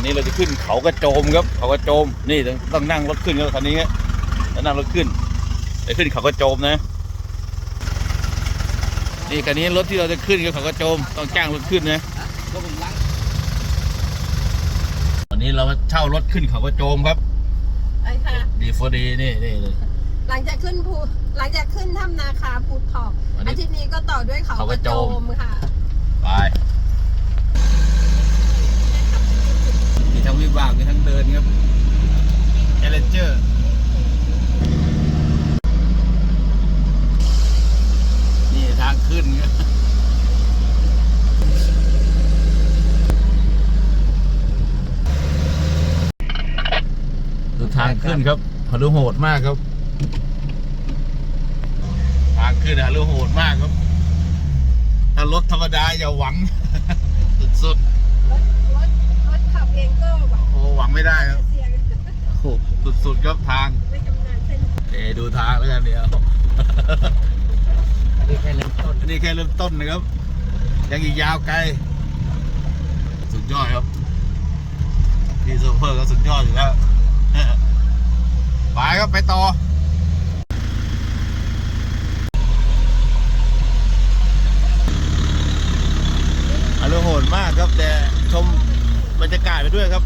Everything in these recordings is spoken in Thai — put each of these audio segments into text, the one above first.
วันนี้เราจะขึ้นเขากระโจมครับ เขากระโจม นี่ต้องต้องนั่งรถขึ้นครับคันนี้ครับแล้วนั่งรถขึ้นจะขึ้นเขากระโจมนะ นี่คันนี้รถที่เราจะขึ้นครับเขากระโจม ต้องจ้างรถขึ้นนะก็ผมล้างวันนี้เราเช่ารถขึ้นเขากระโจมครับไอ้ค่ะดีโฟดีนี่นี่นี่หลังจากขึ้นภูหลังจากขึ้นถ้ำนาคาภูทอกอันนี้อาทิตย์นี้ก็ต่อด้วยเขาเขากกระระโจโจมมค่ะ ไป มีทั้งวิบากมีทั้งเดินครับเอเลนเจอร์นี่ทางขึ้นครับดูทางขึ้นครับฮารุโหดมากครับ ทางขึ้นฮารุโหดมากครับถ้ารถธรรมดาอย่าหวัง สุดร ถรถรถขับเองก็แบบๆโอ้หวังไม่ได้ครับเสียงโอ้สุดๆครับทาง ไม่ชำนาญเส้นเดี๋ยวดูทางแล้วกันเดี๋ยว นี่แค่เริ่มต้นนี่แค่เริ่มต้นนะครับ ยังอีกยาวไกล สุดยอดครับพี่โซเฟอร์ก็สุดยอดอยู่แล้ว ไปครับไปต่อ อารมณ์โหดมากครับแต่ชม บรรยากาศไปด้วยครับ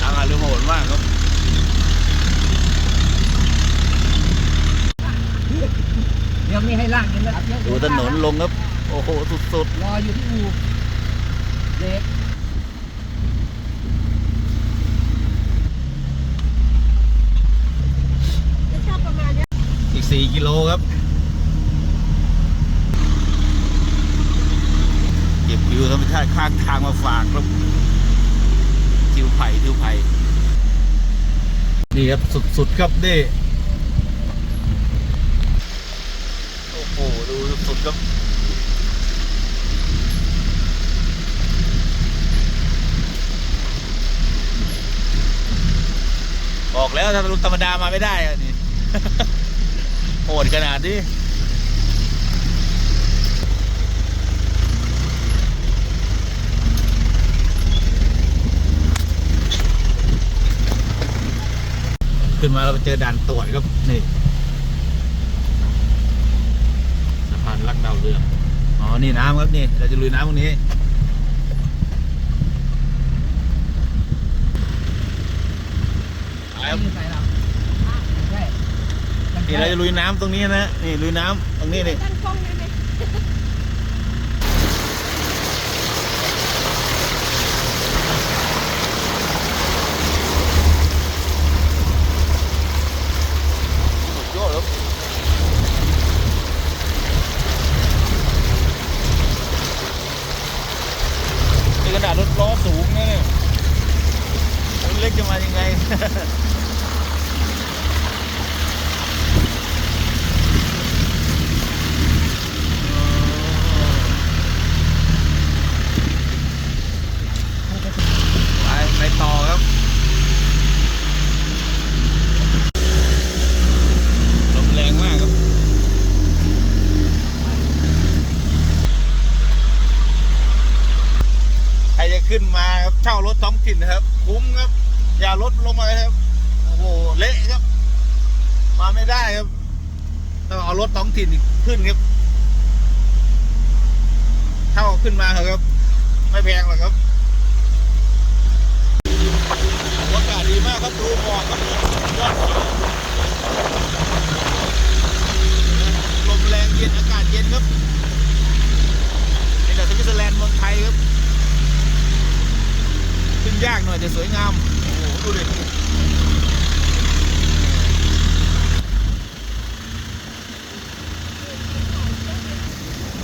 ทางอารมณ์โหดมากครับเดี๋ยวมีให้ล่างกันนะครับดูถนนลงครับ โอ้โห สุดรออยู่ที่อู่เล็ก 14 กิโลครับ เก็บวิวธรรมชาติข้างทางมาฝากครับทิวไผ่ทิวไผ่นี่ครับ สุด ๆ ครับนี่โอ้โห ดูสุด ๆ ครับบอกแล้วถ้าเป็นธรรมดามาไม่ได้อะนี่ โหดขนาดนี้ขึ้นมาเราไปเจอด่านตรวจครับนี่สะพานลักดาวเรืองอ๋อ นี่น้ำครับนี่ เราจะลุยน้ำตรงนี้ไปครับ ไม่ใส่หรอกใช่ นี่เราจะลุยน้ำตรงนี้นะนี่ลุยน้ำตรงนี้นี่ตั้งกล้องได้ไหมสุดยอดครับนี่ขนาดรถล้อสูงนะเนี่ยรถเล็กจะมายังไง ไปต่อครับลมแรงมากครับใครจะขึ้นมาครับเช่ารถท้องถิ่นนะครับ คุ้มครับ อย่ารถลงมาครับ โอ้โหเละครับ มาไม่ได้ครับต้องเอารถท้องถิ่นขึ้นครับเช่าขึ้นมาเถอะครับ ไม่แพงหรอกครับ อากาดีมากครับดูหมอกครับยอดเขาลมแรงเย็นอากาศเย็นครับเป็นแบบสวิตเซอร์แลนด์เมืองไทยครับ ขึ้นยากหน่อยแต่สวยงาม โอ้โหดูดิ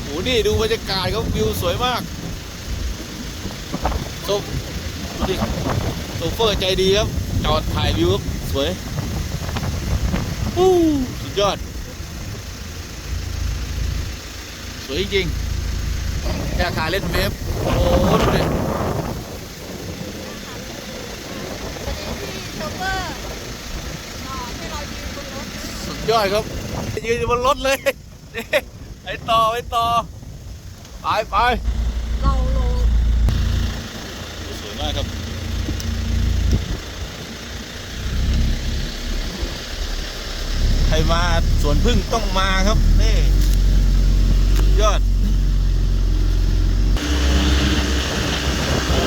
โอ้นี่ดูบรรยากาศครับวิวสวยมากส้มดูดิโซเฟอร์ใจดีครับ จอดถ่ายวิวสวยปู้สุดยอด สวยจริงแค่ขาเล่นเวฟโอ้ดูดิสุดยอดครับ ยืนอยู่บนรถเลยไอต่อไอต่อ ไปไป รมาสวนพึ่งต้องมาครับ นี่ ยอด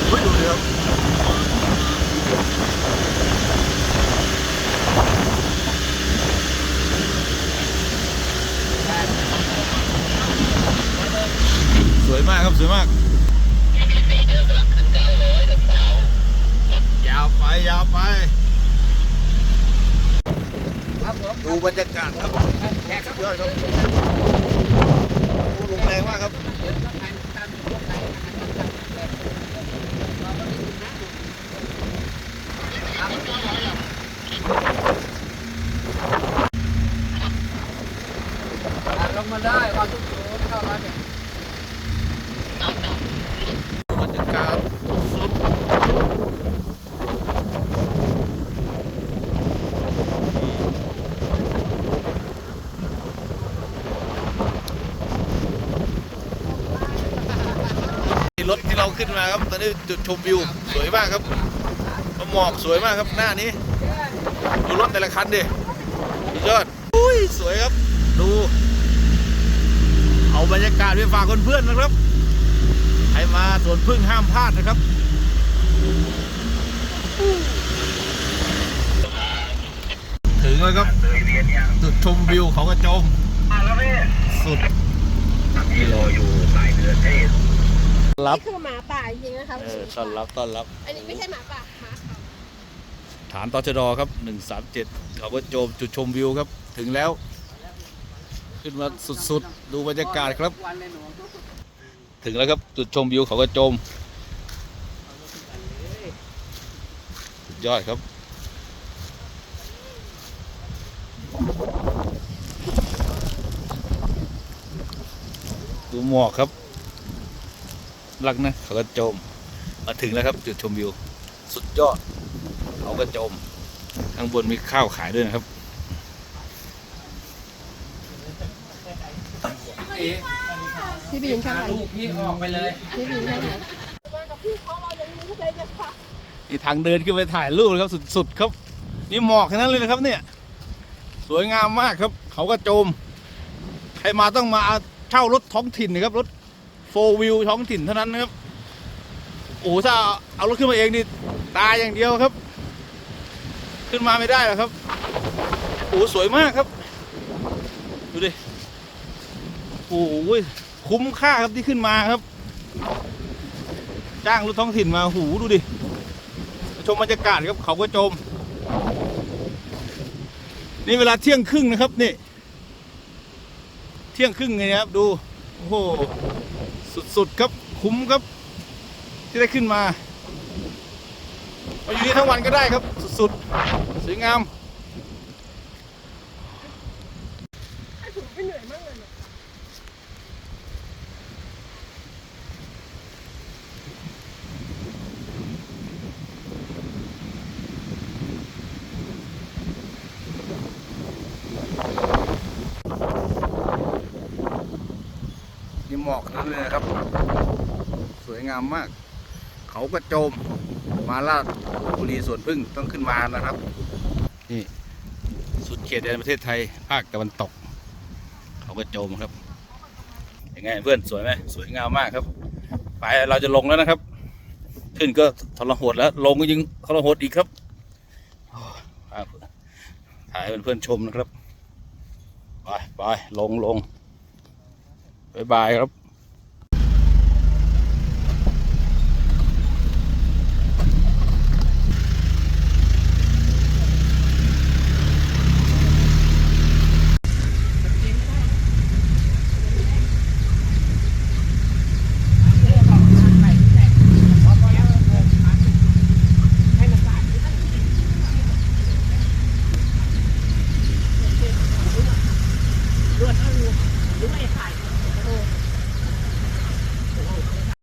โอ้ยดูดครับสวยมากครับ สวยมากยาวไป ยาวไป ครับผม ดูบรรยากาศครับแขกครับยอดครับโอ้ลมแรงมากครับ เดี๋ยวต้องการตามพวกไหนเราก็ได้ยินนะครับลงมาได้ความทุกข์เข้ามาเนี่ย บรรยากาศสุดรถที่เราขึ้นมาครับ ต อนนี้จุดชมวิวสวยมากครับหมอกสวยมากครับหน้านี้ ดูรถแต่ละคันดิสุดยอดอุ้ยสวยครับ ดู เอาบรรยากาศไปฝากเพื่อนๆนะครับใครมาสวนพึ่งห้ามพลาดนะครับถึงแล้วครับจุดชมวิวเขากระโจมสุดนี่รออยู่รับนี่คือหมาป่า จริงๆนะคะเออต้อนรับต้อนรับ อันนี้ไม่ใช่หมาป่าหมาเขาฐานตชดครับ 137เขาก็โจมจุดชมวิวครับ ถึงแล้ว ขึ้นมาสุดๆ ดูบรรยากาศครับวันเลยหนูถึงแล้วครับจุดชมวิวเขาก็โจมสุดยอดครับดูหมอกครับ รักนะเขาก็โจม มาถึงแล้วครับจุดชมวิว สุดยอด เขาก็โจม ข้างบนมีข้าวขายด้วยนะครับพี่พี่บีนข้างไหนลูกพี่ออกไปเลยพี่บีนข้างไหนมากับพี่เขาเรายังรู้เลยจะค่ะนี่ทางเดินขึ้นไปถ่ายรูปนะครับสุดๆครับ นี่หมอกแค่นั้นเลยนะครับ เนี่ย สวยงามมากครับ เขาก็โจม ใครมาต้องมาเช่ารถท้องถิ่นนะครับรถ โฟวิวท้องถิ่นเท่านั้นนะครับ โอ้โหถ้าเอารถขึ้นมาเองนี่ตายอย่างเดียวครับ ขึ้นมาไม่ได้หรอกครับ โอ้โหสวยมากครับ ดูดิ โอ้โหคุ้มค่าครับที่ขึ้นมาครับ จ้างรถท้องถิ่นมาหูดูดิ ชมบรรยากาศครับเขาก็โจม นี่เวลาเที่ยงครึ่งนะครับนี่ เที่ยงครึ่งไงครับดู โอ้โห สุด ๆ ครับ คุ้มครับ ที่ได้ขึ้นมามาอยู่นี่ทั้งวันก็ได้ครับ สุด ๆ สวยงาม ถูไปเหนื่อยมากเลยเนี่ย นี่หม อกนั่นเลยนะครับ สวยงามมาก เขากระโจม มาลาดบุรีสวนพึ่งต้องขึ้นมานะครับ นี่ สุดเขตแดนประเทศไทย ภาคตะวันตก เขากระโจมครับยังไงเพื่อนสวยไหมสวยงามมากครับ ไปเราจะลงแล้วนะครับ ขึ้นก็ทรหดแล้ว ลงก็ยิงทรหดอีกครับโอ้ยครับถ่ายให้เพื่อนๆชมนะครับ ไปไปลงลงบ๊ายบายครับ